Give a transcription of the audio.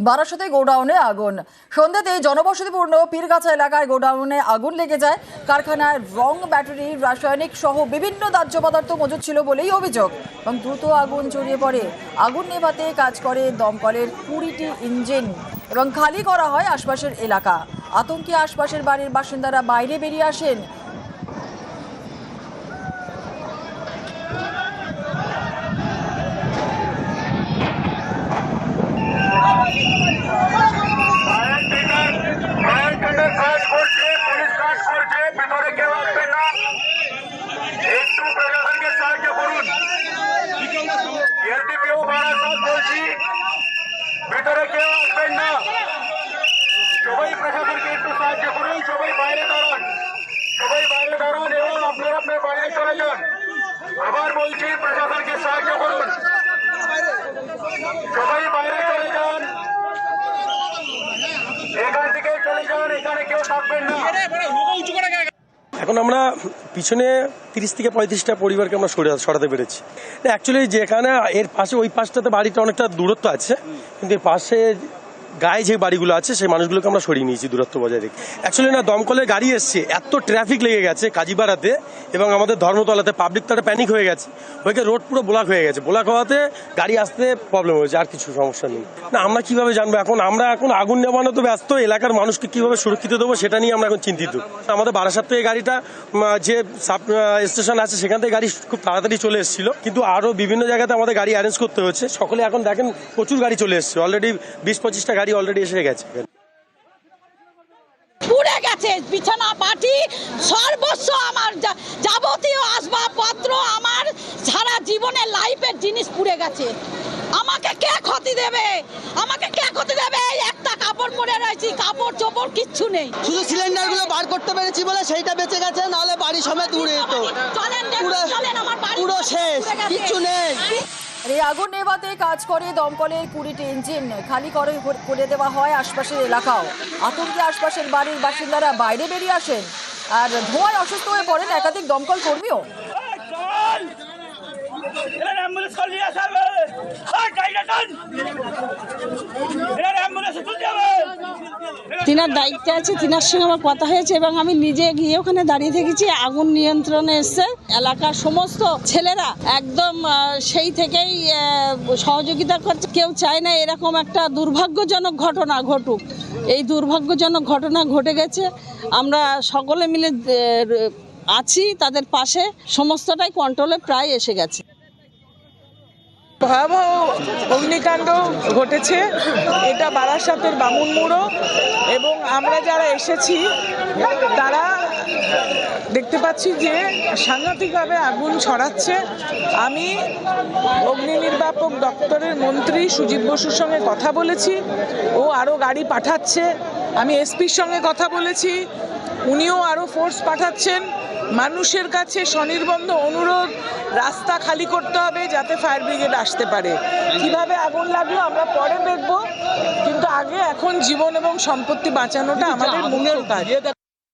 বারাসাতে গোডাউনে আগুন। সন্ধ্যাতে জনবসতিপূর্ণ পীরগাছা এলাকায় গোডাউনে আগুন লেগে যায়। কারখানায় রং, ব্যাটারি, রাসায়নিক সহ বিভিন্ন দাহ্য পদার্থ মজুদ ছিল বলেই অভিযোগ। এবং দ্রুত আগুন ছড়িয়ে পড়ে। আগুন নেভাতে কাজ করে দমকলের কুড়িটি ইঞ্জিন। এবং খালি করা হয় আশপাশের এলাকা। আতঙ্কে আশপাশের বাড়ির বাসিন্দারা বাইরে বেরিয়ে আসেন। ভিতরে কেউ আসবেন না সবাই প্রশাসনকে একটু সাহায্য করুন সবাই বাইরে দাঁড়ান সবাই বাইরে দাঁড়ান এবং আপনারা আপনার বাইরে চলে যান আবার বলছি প্রশাসনকে সাহায্য করুন সবাই বাইরে চলে যান এখান থেকে চলে যান এখানে কেউ থাকবেন না এখন আমরা পিছনে তিরিশ থেকে পঁয়ত্রিশটা পরিবারকে আমরা সরে সরাতে পেরেছি। অ্যাকচুয়ালি যেখানে এর পাশে ওই পাশটাতে বাড়িটা অনেকটা দূরত্ব আছে, কিন্তু এর পাশে গায়ে যে বাড়িগুলো আছে, সেই মানুষগুলোকে আমরা সরিয়ে নিয়েছি দূরত্ব বজায় রেখে। অ্যাকচুয়ালি না দমকলের গাড়ি এসছে, এত ট্রাফিক লেগে গেছে কাজীপাড়াতে এবং আমাদের ধর্মতলাতে পাবলিক তো একটা প্যানিক হয়ে গেছে। গিয়ে রোড পুরো ব্লক হয়ে গেছে। ব্লক হওয়াতে গাড়ি আসতে প্রবলেম হয়েছে, আর কিছু সমস্যা নেই। না, আমরা কীভাবে জানব? এখন আমরা এখন আগুন নেবানো তো ব্যস্ত, এলাকার মানুষকে কীভাবে সুরক্ষিত দেবো সেটা নিয়ে আমরা এখন চিন্তিত। আমাদের বারাসাত থেকে গাড়িটা যে সাব স্টেশন আছে, সেখান থেকে গাড়ি খুব তাড়াতাড়ি চলে এসেছিল। কিন্তু আরও বিভিন্ন জায়গাতে আমাদের গাড়ি অ্যারেঞ্জ করতে হচ্ছে সকলে এখন দেখেন, প্রচুর গাড়ি চলে এসছে। অলরেডি বিশ পঁচিশটা গাড়ি অলরেডি এসে গেছে। পুড়ে গেছে বিছানা পাটি সর্বস্ব আমার যাবতীয় আসবাবপত্র আমার সারা জীবনের লাইফের জিনিস পুড়ে গেছে। আমাকে কে ক্ষতি দেবে? আমাকে কে ক্ষতি দেবে? এই একটা কাপড় পরে রয়েছি কাপড় চোপড় কিচ্ছু নেই। শুধু সিলিন্ডারগুলো বার করতে পেরেছি বলে সেইটা বেঁচে গেছে নাহলে বাড়ি সমেত উড়ে যেত। পুরো শেষ কিচ্ছু নেই। এই আগুন নেভাতে কাজ করে দমকলের কুড়িটি ইঞ্জিন। খালি করে করে দেওয়া হয় আশপাশের এলাকাও। আতঙ্কে আশপাশের বাড়ির বাসিন্দারা বাইরে বেরিয়ে আসেন। আর ধোঁয়ায় অসুস্থ হয়ে পড়েন একাধিক দমকল কর্মীও। অ্যাম্বুলেন্স কল নিয়ে আসবে আর গাড়িটা টান এর অ্যাম্বুলেন্স তুলতে হবে তিনার দায়িত্বে আছে, তিনার সঙ্গে আমার কথা হয়েছে এবং আমি নিজে গিয়ে ওখানে দাঁড়িয়ে থেকেছি, আগুন নিয়ন্ত্রণে এসছে। এলাকার সমস্ত ছেলেরা একদম সেই থেকেই সহযোগিতা করছে। কেউ চায় না এরকম একটা দুর্ভাগ্যজনক ঘটনা ঘটুক। এই দুর্ভাগ্যজনক ঘটনা ঘটে গেছে। আমরা সকলে মিলে আছি তাদের পাশে। সমস্তটাই কন্ট্রোলে প্রায় এসে গেছে। ভয়াবহ অগ্নিকাণ্ড ঘটেছে। এটা বারাসাতের বামুনমুড়ো এবং আমরা যারা এসেছি, তারা দেখতে পাচ্ছি যে সাংঘাতিকভাবে আগুন ছড়াচ্ছে। আমি অগ্নি নির্বাপক দপ্তরের মন্ত্রী সুজিত বসুর সঙ্গে কথা বলেছি। ও আরও গাড়ি পাঠাচ্ছে। আমি এসপির সঙ্গে কথা বলেছি। উনিও আরও ফোর্স পাঠাচ্ছেন। মানুষের কাছে স্বনির্বন্ধ অনুরোধ রাস্তা খালি করতে হবে যাতে ফায়ার ব্রিগেড আসতে পারে। কীভাবে আগুন লাগল আমরা পরে দেখব কিন্তু আগে এখন জীবন এবং সম্পত্তি বাঁচানোটা আমাদের মুখ্য কাজ।